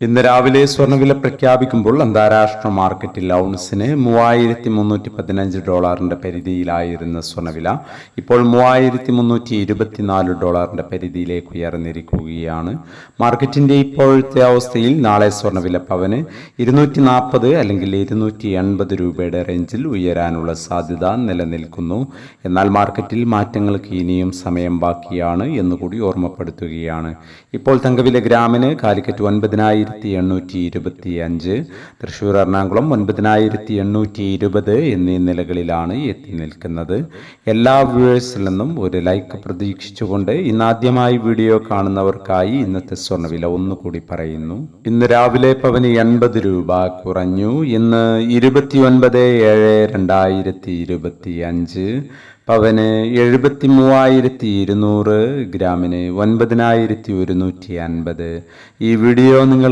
ഇന്ന് രാവിലെ സ്വർണവില പ്രഖ്യാപിക്കുമ്പോൾ അന്താരാഷ്ട്ര മാർക്കറ്റിൽ ഔൺസിന് മൂവായിരത്തി മുന്നൂറ്റി പതിനഞ്ച് ഡോളറിന്റെ പരിധിയിലായിരുന്ന സ്വർണവില ഇപ്പോൾ മൂവായിരത്തി മുന്നൂറ്റി ഇരുപത്തിനാല് ഡോളറിന്റെ പരിധിയിലേക്ക് ഉയർന്നിരിക്കുകയാണ്. മാർക്കറ്റിന്റെ ഇപ്പോഴത്തെ അവസ്ഥയിൽ നാളെ സ്വർണവില പവന് ഇരുന്നൂറ്റി നാൽപ്പത് അല്ലെങ്കിൽ ഇരുന്നൂറ്റി എൺപത് രൂപയുടെ റേഞ്ചിൽ ഉയരാനുള്ള സാധ്യത നിലനിൽക്കുന്നു. എന്നാൽ മാർക്കറ്റിൽ മാറ്റങ്ങൾക്ക് ഇനിയും സമയം ബാക്കിയാണ് എന്നുകൂടി ഓർമ്മപ്പെടുത്തുകയാണ്. ഇപ്പോൾ തങ്കവില ഗ്രാമിന് കാലിക്കറ്റ് ഒൻപതിനായിരത്തി എണ്ണൂറ്റി ഇരുപത്തി അഞ്ച് തൃശ്ശൂർ എറണാകുളം ഒൻപതിനായിരത്തി എണ്ണൂറ്റി ഇരുപത് എന്നീ നിലകളിലാണ് എത്തി നിൽക്കുന്നത്. എല്ലാ വ്യൂവേഴ്സിൽ നിന്നും ഒരു ലൈക്ക് പ്രതീക്ഷിച്ചുകൊണ്ട് ഇന്നാദ്യമായി വീഡിയോ കാണുന്നവർക്കായി ഇന്നത്തെ സ്വർണവില ഒന്നുകൂടി പറയുന്നു. ഇന്ന് രാവിലെ പവന് എൺപത് രൂപ കുറഞ്ഞു. ഇന്ന് ഇരുപത്തിയൊൻപത് ഏഴ് രണ്ടായിരത്തി ഇരുപത്തി അഞ്ച് പവന് എഴുപത്തി മൂവായിരത്തി ഇരുന്നൂറ്. ഗ്രാമിന് ഒൻപതിനായിരത്തി ഒരുന്നൂറ്റി അൻപത്. ഈ വീഡിയോ